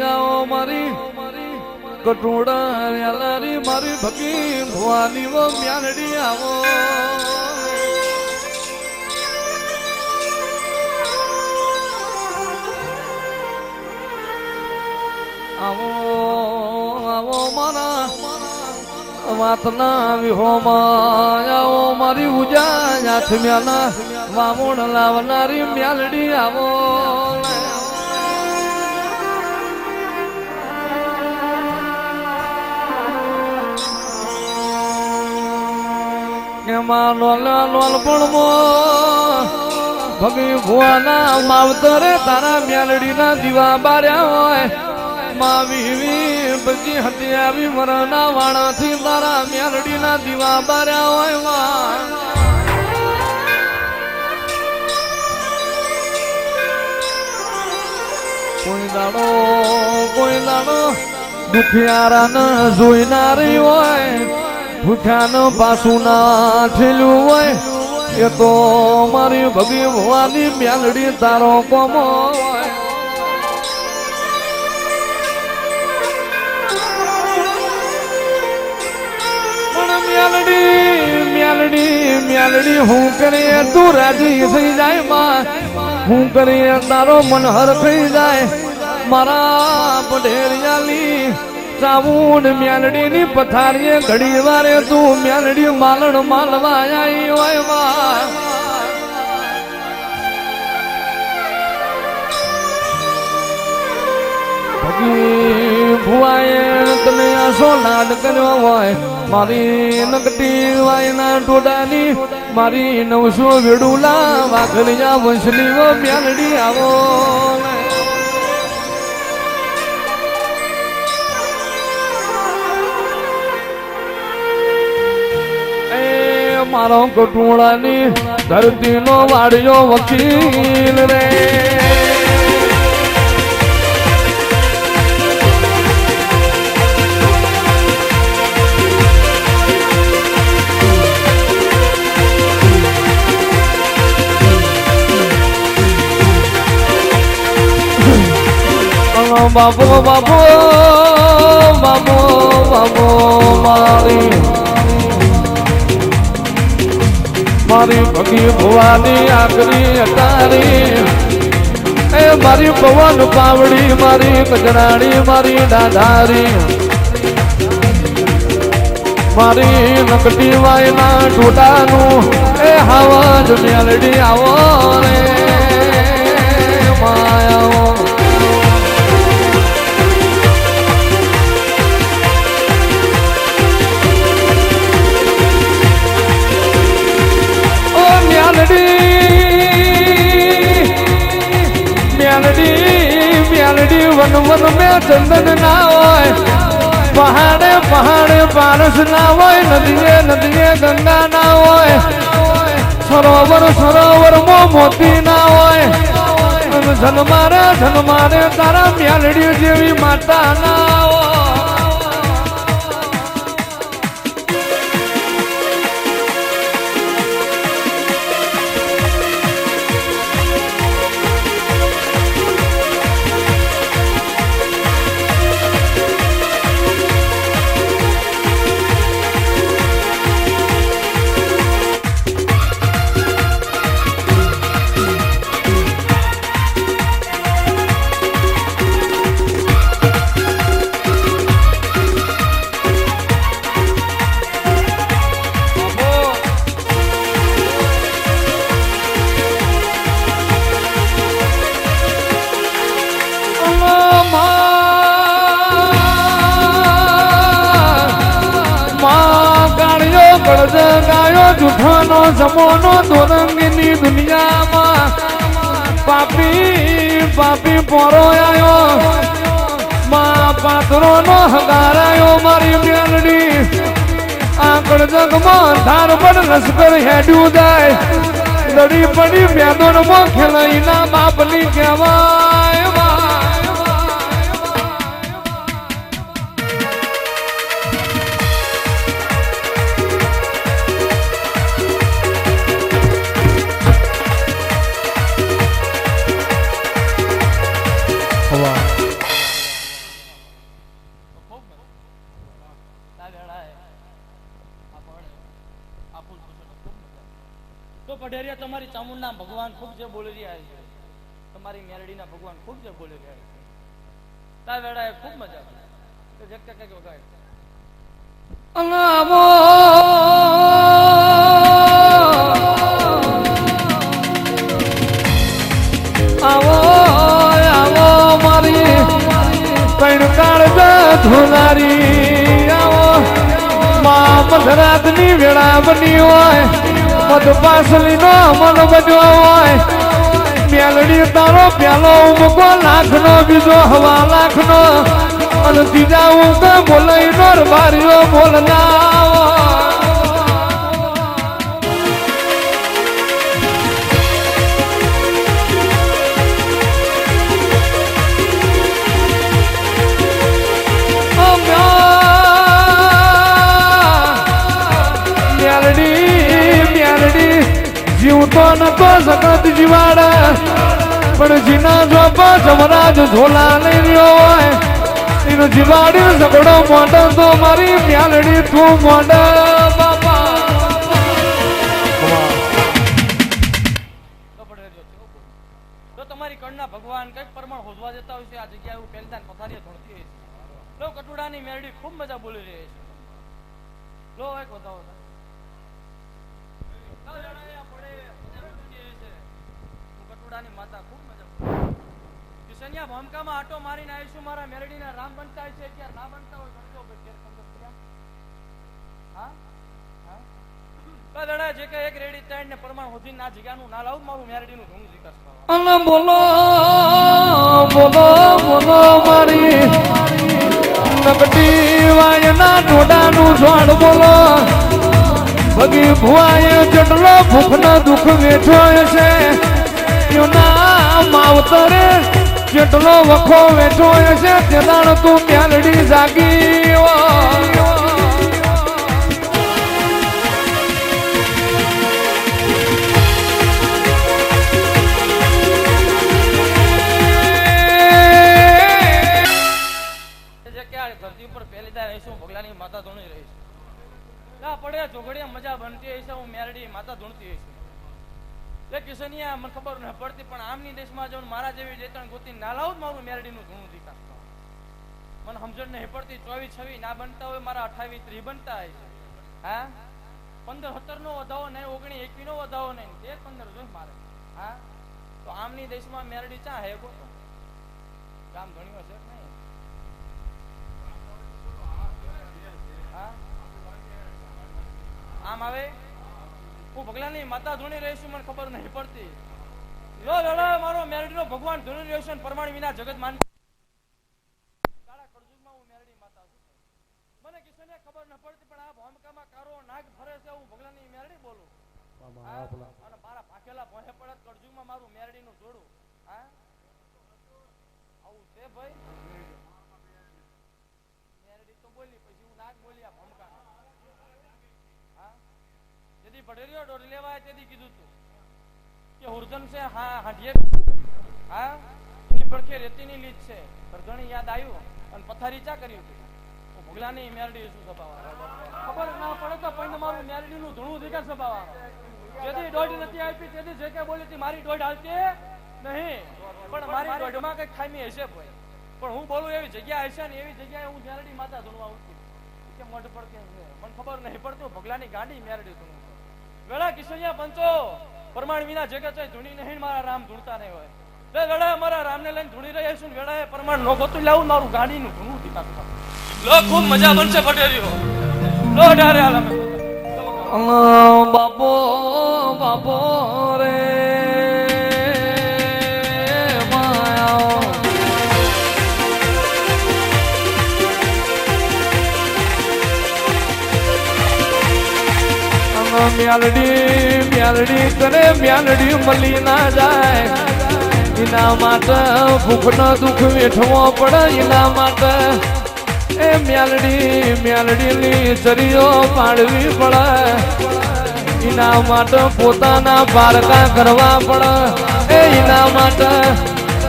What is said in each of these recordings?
જાઓ મારી કટોડા વેલારી મારી ભગી ભવાની વો મ્યાનડી આવો. આવો આવો મારા વાતના વિહોમાં, આવો મારી ઉજા હાથ મ્યાના, વામુણ લાવનારી મ્યાલડી આવો. એમાં લોલા લોલ પણ મો ભુવાના માવતરે તારા મ્યાલડીના દીવા બાર્યા હોય. માવી બધી હતી આવી મરના વાણાથી તારા મ્યાલડીના દીવા બાર્યા હોયમાં કોઈ દાડો કોઈ દાડો દુખિયારાને જોઈનારી હોય. ભૂખ્યાને પાછું ના હોય, એ તો મારી ભગી ભવાની મ્યાલડી તારો કોમો મ્યાલડી હું કરીએ તું રાજી થઈ જાય માં? હું કરીએ તારો મનહર થઈ જાય? મારા પઢેરિયાલી ચાવુંડ મ્યાલડી ની પથારીએ ઘડી વારે તું મ્યાલડી માલણ માલવા આવી હોય ભુવાએ તને આસો લાડ કર્યો હોય, મારી નકટી વાયના ટોડાની, મારી નવસો વેડુલા વાઘરિયા વંશલી મ્યાલડી આવો મારો કટુણાની ધરતીનો વાડિયો વકીલ રે. બાબો બાબો બાબો બાબો મારી મારી ભગી ભુવાની આકરી અટારી એ મારી પવન પાવડી, મારી કજરાણી મારી દાધારી મારી નકટી વાયના ટોટાનું એ હવા જ મેલડી આવો રે. વન વન મે ચંદન ના હોય. પહાડે પહાડે, પારસ ના હોય. નદીએ નદીએ ગંગા ના હોય. સરોવર સરોવર મો મોતી ના હોય. જન્મારે જન્મારે તારા મ્યાલડી જેવી માતા ના હોય. જમોનો દોરંગીની દુનિયામાં. પાપી પાપી પોરો આવ્યો માં પાત્રો નો હગારાયો મારી મેલડી આંકડ જગમાં ધાર પર લશ્કર હેડ્યું જાય. લડી પડી મેદોનમાં ખેલાઈ ના બાપની કહેવાય. ખૂબ જે બોલી રહ્યા છે. તા વેળાએ ખૂબ મજા આવે તો જગતા કંઈક અલામો. આવો આવો મારી કણ કાળ ધોલારી આવો, મા મધરાતની વેળા બની હોય મધ પાસલી નો મન બજવા હોય. મેલડી તારો પેલો ઉમકો લાખ નો બીજો હવા લાખ નો અને ત્રીજા ઊંઘ બોલાઈ નો બારીઓ જીવતો નતો સખત જીવાડ. પણ જીના જોપ જમરાજ ઝોલા લઈ રહ્યો હોય. એનો જીવાડી સગડો મોઢ તો મારી મ્યાલડી તું મોઢ. બાપા તમારી કણના ભગવાન કંઈક પ્રમાણ હોજવા જતા હોય છે, આ જગ્યાએ એવું પહેલતા પથારીએ લો, કટુડાની મેરડી ખૂબ મજા બોલી રહી છે. લો, એક બતાવો તો. લો જણાએ આ પડે બજાર ઉઠી રહી છે. હું માતા ખૂબ મજા કિશનિયા ભમકામાં આટો મારીને આવીશું મારા મેરડીના રામ બનતા છે, ક્યારે ના બનતા હોય કરજો ભાઈ હા? હા? બોલો બોલો બોલો મારી નકટી વાયના ઢોડાનું ઝાડ બોલો. ભગી ભુવાએ જેટલો ભૂખનો દુઃખ વેઠો છે. એના માવતરે જેટલો વખો વેઠ્યો છે તે દાણ તું મ્યાલડી જાગી માતા ધૂણી રહીશ ના પડે જોગડિયા મજા બનતી હશે હું મેરડી માતા ધૂણતી હશે લે કિશનિયા મને ખબર ન પડતી, પણ આમની દેશમાં જો મારા જેવી જે ત્રણ ગોતી ના લાવું મારું મેરડીનું ઘણું વિકાસ. મને સમજણ નહીં પડતી, ચોવીસ છવ્વીસ ના બનતા હોય મારા અઠાવીસ ત્રીસ બનતા હોય. હા? પંદર સત્તર નો વધાવો નહીં ઓગણી એકવી નો વધાવો નહીં, તે પંદર જોઈ મારે. હા? તો આમની દેશમાં મેરડી ચા હે ગોતો? ગામ ઘણી હશે નહીં? આમ આવે? હું ભગલાની માતા ધૂણી રહીશ છું મને ખબર નહીં પડતી. લો લડો મારો મેરડીનો ભગવાન ધૂણી રહ્યો છે પરમાણ વિના જગત માન કાળા કળજુગમાં હું મેરડી માતા છું. મને કિશોરને ખબર ન પડતી પણ આ ભોમકામાં કારો નાગ ફરે છે હું ભગલાની મેરડી બોલું. અને મારા ભાખેલા ભોહે પડે કળજુગમાં મારું મેરડીનું જોડું. હા? આવું છે ભાઈ મેરડી તો બોલી પછી હું નાગ બોલી આ ભમકાનો હા જેથી પટેલિયો દોઢ લેવાય તેથી કીધું તું. કે હુરધન છે, હા હાંડીએ હા? એની પડખે રેતીની લીધ છે. હરધણી યાદ આવ્યું અને પથારી ચા કર્યું હતું. ભગલાની મેરડી શું ખબર ના પડે તો પણ મારું મેરડીનું ધૂણું સભાવા જેથી દોઢ નથી આપી, તેથી જે કે બોલી મારી દોઢ હાલતી નહીં. પણ મારી દોઢમાં કઈ ખામી હશે ભાઈ પણ હું બોલું એવી જગ્યા હશે ને એવી જગ્યાએ હું મેરડી માતા ધૂણવા ઉઠી. કે મઢ પડકે મને ખબર નહીં પડતું, ભગલાની ગાડી મેરડી ધૂણું. વેળા કિશોરિયા, પંચો. પ્રમાણ વિના જગત હોય, ધૂણી નહીં, મારા રામ ધૂણતા નહીં હોય. તે વેળા, મારા રામને લઈને ધૂણી રહ્યા છું ને વેળાએ પ્રમાણ નો ગોતું, લાવું મારું મારું ગાડીનું ધૂણું દીધા લો, ખૂબ મજા બનશે પટેરીઓ લો ડારે આલમે. બાપો બાપો મ્યાલડી મ્યાલડી, તને મ્યાલડી મળી ના જાય. એના માટે ભૂખનો દુઃખ વેઠવો પડે, એના માટે. એ મ્યાલડી, મ્યાલડીની ચરીઓ પાડવી પડે. એના માટે પોતાના બાળકા કરવા પડે. એ એના માટે.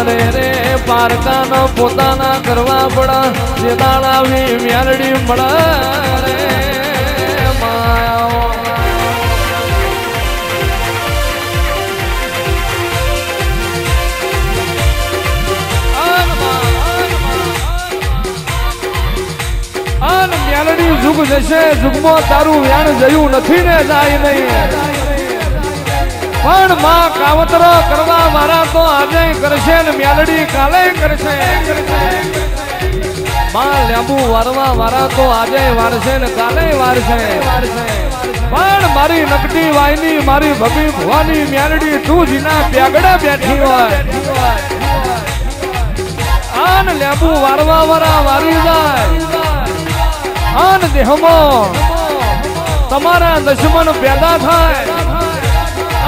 અરે રે પારકાનો પોતાના કરવા પડે. જે દાડાવી મ્યાલડી મળે જશે જુગમો તારું વ્યાણ જયું નથી ને જાય નહીં. પણ માં કાવતરો કરવા વાળા તો આજે કરશે ને મ્યાલડી કાલે કરશે. માં લેબુ વારવા વાળા તો આજે વારશે ને કાલે વારશે. પણ મારી નકટી વાયની, મારી ભગી ભવાની મ્યાલડી તું જીના પ્યાગડા બેઠી હોય. આન લેબુ વારવા વાળા વારી જાય. આન દેહમાં તમારા દુશ્મન પેદા થાય.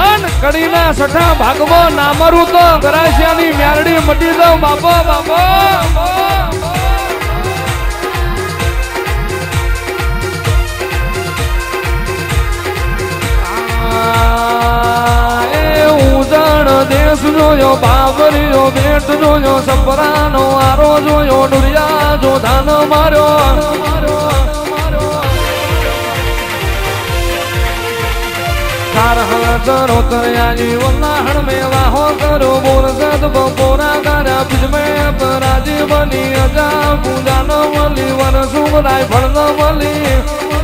અન કડીના સઠા ભાગમાં નામરું તો ગરાશિયાની મ્યારડી મટી દો બાપો બાપો દેશ જોયો બાબરીયો બેટ જોયો, સપરાનો આરો જોયો, ડુરિયા જો ધાન માર્યો. તાર હાજરો કર્યા જીવનના હણમે વાહો કરો બોર સદ બપોરા કર્યા બીજમે પરાજી બની અજા પૂજા ન મળી વર સુમરાય ફળ ન મળી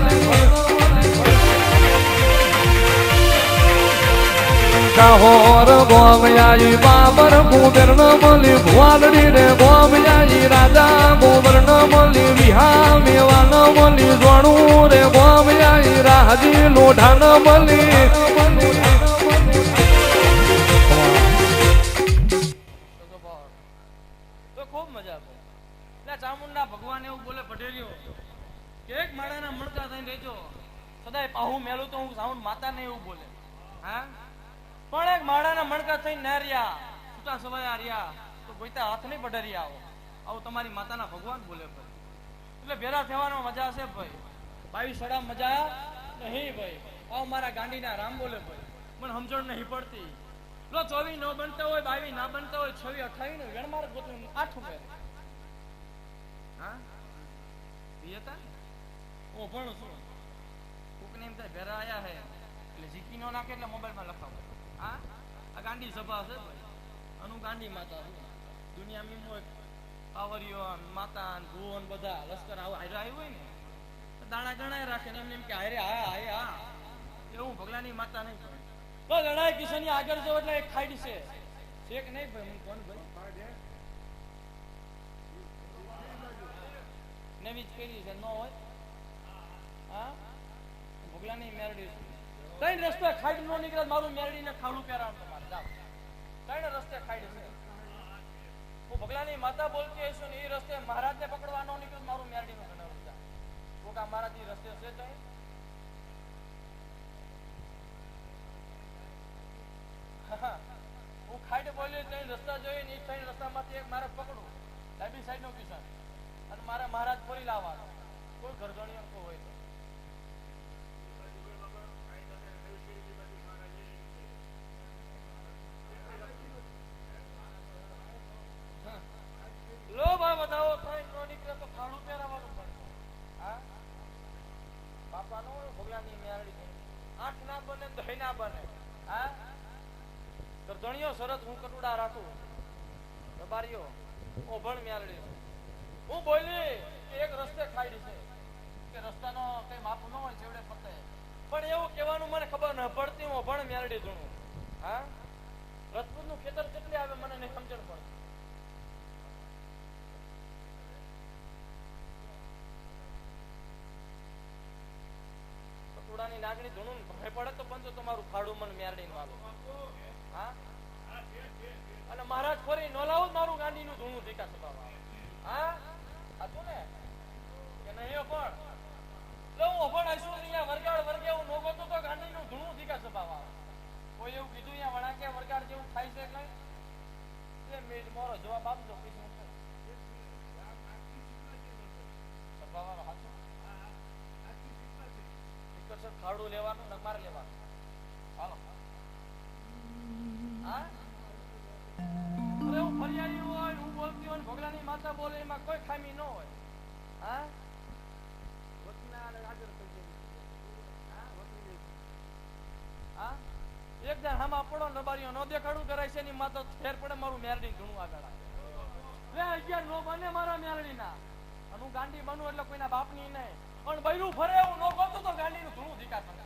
કાહોર ગોમયાઈ બાબર કુબેર ન મળી, ભુવાલડી રે ગોમયાઈ રાજા ગોબર ન વિહા મેવા ન જોણું રે ગોમયાઈ રાહજી લોઢા ન તો તો. તો ભગવાન એવું બોલે પટેલીઓ કે એક માળાના મણકા થઈને રહેજો. સદાય પાહુ મેલું તો હું સાઉન્ડ માતાને એવું બોલે. હા? પણ એક માળાના મણકા થઈને ના રહ્યા. છૂટા સવાયા રહ્યા. તો ગોઈતા હાથ નહીં પઢારી આવો. આવું તમારી માતાના ભગવાન બોલે ભાઈ. એટલે ભેરા થવાનો મજા છે ભાઈ. બાવીસ સડા મજા નહીં ભાઈ. આવ મારા ગાંડીના રામ બોલે ભાઈ. મને સમજણ નહીં પડતી. લો ચોવી ન બનતા હોય, બાવી ના બનતા હોય, છવી અઠાવી ને વેણમાર ગોતું આઠું પહેરે હા? ને? હું ભણું છું. કોકને એમ થાય ભેરા આયા હે. એટલે જીકી નો નાખે એટલે મોબાઈલમાં લખાવો. આ? ગાંધી સભા છે અનુ ગાંધી માતા દુનિયામાં મોય ન, માતા ન, બધા લશ્કર આવું હારે આવ્યું હોય ને દાણા ગણાય રાખે ને એમને એમ કે હારે હા હારે હા એવું ભગલાની માતા નહીં તો લડાઈ કિશનની આગળ જો એટલે એક ખાઈડ છે. છે નહીં ભાઈ? હું કોણ ભાઈ? નવી જ કરી છે ન હોય? હા? ભગલાની મેરડી છે. કઈ રસ્તે ખાઈ નો નીકળે મારું મેરડી ને ખાડું પહેરાણ તમારે. જાઓ. કઈ રસ્તે ખાઈ છે. હું ભગલાની માતા બોલતી હશું ને એ રસ્તે મહારાજને પકડવા ન નીકળે મારું મેરડી નું ઘણા રસ્તા કોકા મહારાજ રસ્તે છે તઈ હું. ખાઈડ બોલ્યો ત્રણ રસ્તા જોઈ ને એ ત્રણ રસ્તામાંથી એક મારે પકડું ડાબી સાઈડ નો કિસાન અને મારે મહારાજ ફરી લાવવાનો. કોઈ ઘરધણી અંકો હોય તો હા. લો ભાઈ બતાવો ત્રણ નો નીકળે તો ખાડું પહેરાવાનું પડે હા બાપા નો ભગલાની મેળડી આઠ ના બને તો ના બને. હા? કરધણીઓ હું કટુડા રાખું. રબારીઓ ઓભણ મ્યાલડી હું બોલી, એક રસ્તે ખાઈડી છે. કે રસ્તાનો કઈ માપ ન હોય, છેવડે પતે પણ એવું કહેવાનું મને ખબર ન પડતી, હું ઓભણ મ્યાલડી ધૂણું. હા? રજપૂતનું ખેતર કેટલી આવે, મને નહીં સમજણ પડતી. કટુડાની નાગણી ધૂણું ને ભય પડે તો પંચો તમારું ફાડું મન મેરડી નું હા? અને મહારાજ ફરી ન લાવું જ મારું ગાંડીનું ધૂણું ધીકા સભામાં. ને? વરગાડ વર્ગે હું નો ગોતું તો ગાંડીનું ધૂણું ધીકા કોઈ એવું કીધું અહીંયા વણાકે વરગાડ જેવું થાય છે નહીં મારો જવાબ આપજો, પછી. ખાડું લેવાનું નમાર લેવાનું. હાલો. હા? અરે હું ફરિયાદી હોય, હું બોલતી હોય ભગલાની માતા બોલે, એમાં કોઈ ખામી ન હોય. હા? એક જણ હામાં ને દેખાડું, કરાય છે એની માતા ફેર પડે, મારું મેરડી ઘણું આગળ આવે. અગિયાર નો બને મારા મેરડી ના હું ગાંડી એટલે કોઈના બાપની નહીં. પણ બૈરું ફરે હું ન ગમતું તો ગાંડીનું ધૂણું ધીકા કરે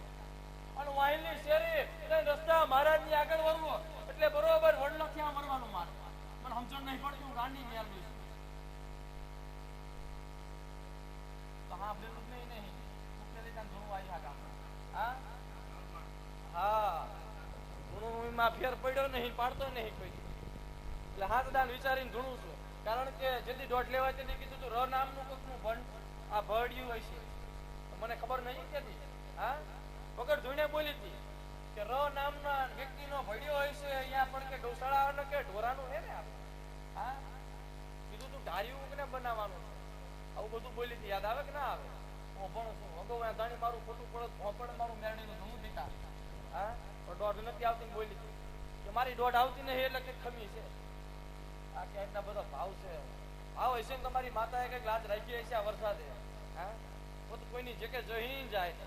અને વાહિલની શેરી એટલે રસ્તા મહારાજની આગળ વળવો એટલે બરોબર વડલખિયા મરવાનું માર. મને સમજણ નહીં પડતી, હું ગાંડી મેળવી છું. તો હા તો નહીં. નહીં મુકેલી ત્યાં ધૂણું આવી આ ગામ હા? હા. ધૂણું માં ફેર પડ્યો નહીં, પાડતો નહીં કોઈ. એટલે હાથ દાન વિચારીને ધૂણું છું. કારણ કે જેથી દોઢ લેવા તેથી કીધું તું, ર નામનું કોકનું ભણ આ ભળ્યું હશે. મને ખબર નહીં કેતી. હા? વગર ધોઈને બોલી હતી કે ર નામના વ્યક્તિનો ભડ્યો હોય છે, અહીંયા પણ કે ગૌશાળા કે ઢોરાનું હે ને. હા? કીધું તું ધાર્યું કે બનાવવાનું આવું બધું બોલી હતી. યાદ આવે કે ના આવે? હું પણ છું. ભગવાન જાણી મારું ખોટું પડત પણ મારું મેરડીનું ધૂણું દીતા હા? પણ દોઢ નથી આવતી બોલી હતી. કે મારી દોઢ આવતી નહીં એટલે કે ખમી છે. આ કે એટલા બધો ભાવ છે. ભાવ હશે ને તમારી માતાએ કંઈક લાજ રાખી હશે આ વરસાદે. હા? કોઈની જગ્યાએ જઈ જાય.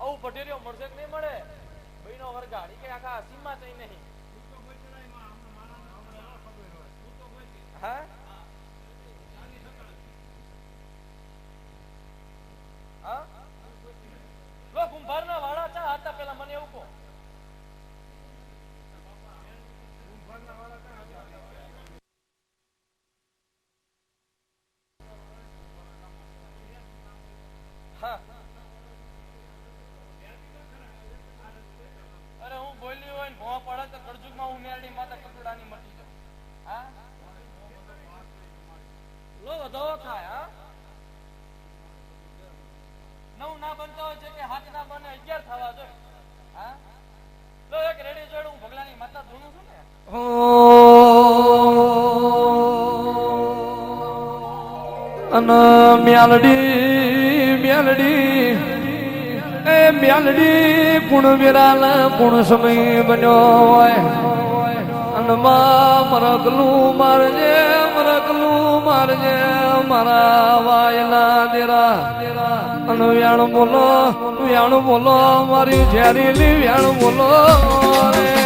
આવું પટેરીઓ મળશે કે નહીં મળે? બહેનો નો ઈ કે આખા સીમા થઈ નહીં. હા લો કુંભારના વાળા ચા હતા પેલા મને એવું કહો હા અરે હું બોલ્યું હોય ને ભોં પડે તો કળજુગમાં હું મેરડી માતા કટોડાની મટી જાઉં હા લો થાય નવ ના બનતા હોય છે કે હાથ ના બને, અગિયાર થવા જોઈએ મ્યાલડી મ્યાલડી, એ મ્યાલડી પુણ વિરાલ પૂર્ણ સમય બન્યો હોય. અનમાં મરગલું મારજે. મારજે મારા વાયલા દેરા. અને વ્યાણ બોલો વ્યાણ બોલો મારી ઝેરીલી વ્યાણ બોલો રે.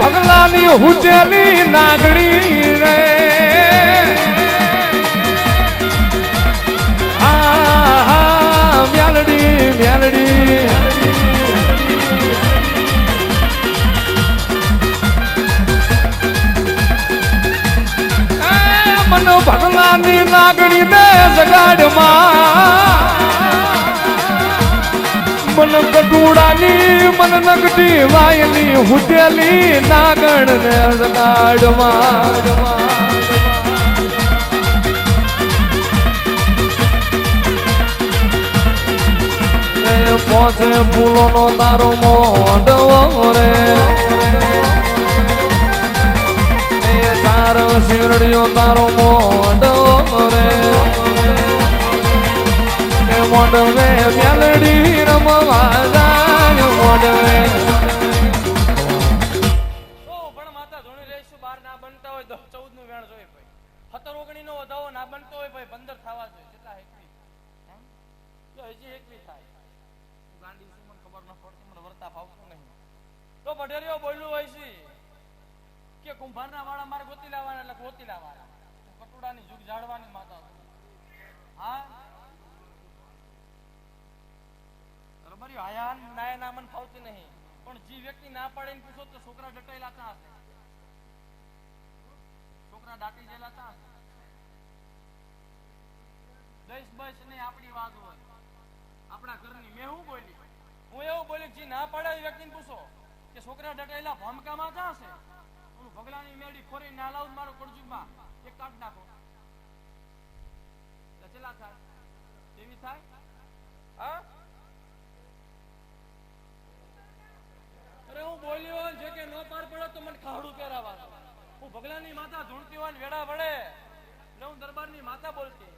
ભગલાની હુજેલી નાગણી રે. મ્યાલડી એ મન ભગલાની નાગણી ને જગાડમાં. મન કટુડાની મન નગટી વાયની હુટેલી નાગણ ને જગાડમાં એ ફૂલો નો તારો મોઢવો રે. તારો શિરડિયો તારો મોઢવો રે. એ મોઢવે મેલડી રમવા જાય મોઢવે તો પણ માતા ધૂણી રહીશું બાર ના બનતા હોય દસ ચૌદનું વેણ જોઈએ ભાઈ. સત્તર ઓગણી નો વધાવો ના બનતો હોય ભાઈ પંદર થવા જોઈએ. કેટલા એકવી એમ? જો હજી એકવી થાય. હું ગાંડી છું મને ખબર ન પડતી મને વર્તા ફાવતું નહીં. તો પટેરીઓ બોલ્યું હોય છે કે કુંભારના વાળા મારે ગોતી લાવવાના એટલે ગોતી લાવવાના. કટોડાની જુગ જાળવાની માતા હા? પૂછો છોકરા ડટાયેલા ત્યાં હશે છોકરા હું બોલી? હું કે છોકરા ડટાયેલા ભમકામાં છે? હું ભગલાની મેળી ખોરી ના લાવું મારું પડજુમાં એક કાઢ નાખો. રચેલા થાય? કેવી થાય? હા? અરે હું બોલ્યો હોય જે કે ન પાર પડે તો મને ખાડું પહેરાવા હું ભગલાની માતા ધૂણતી હોય વેડા વડે એટલે હું દરબારની માતા બોલતી.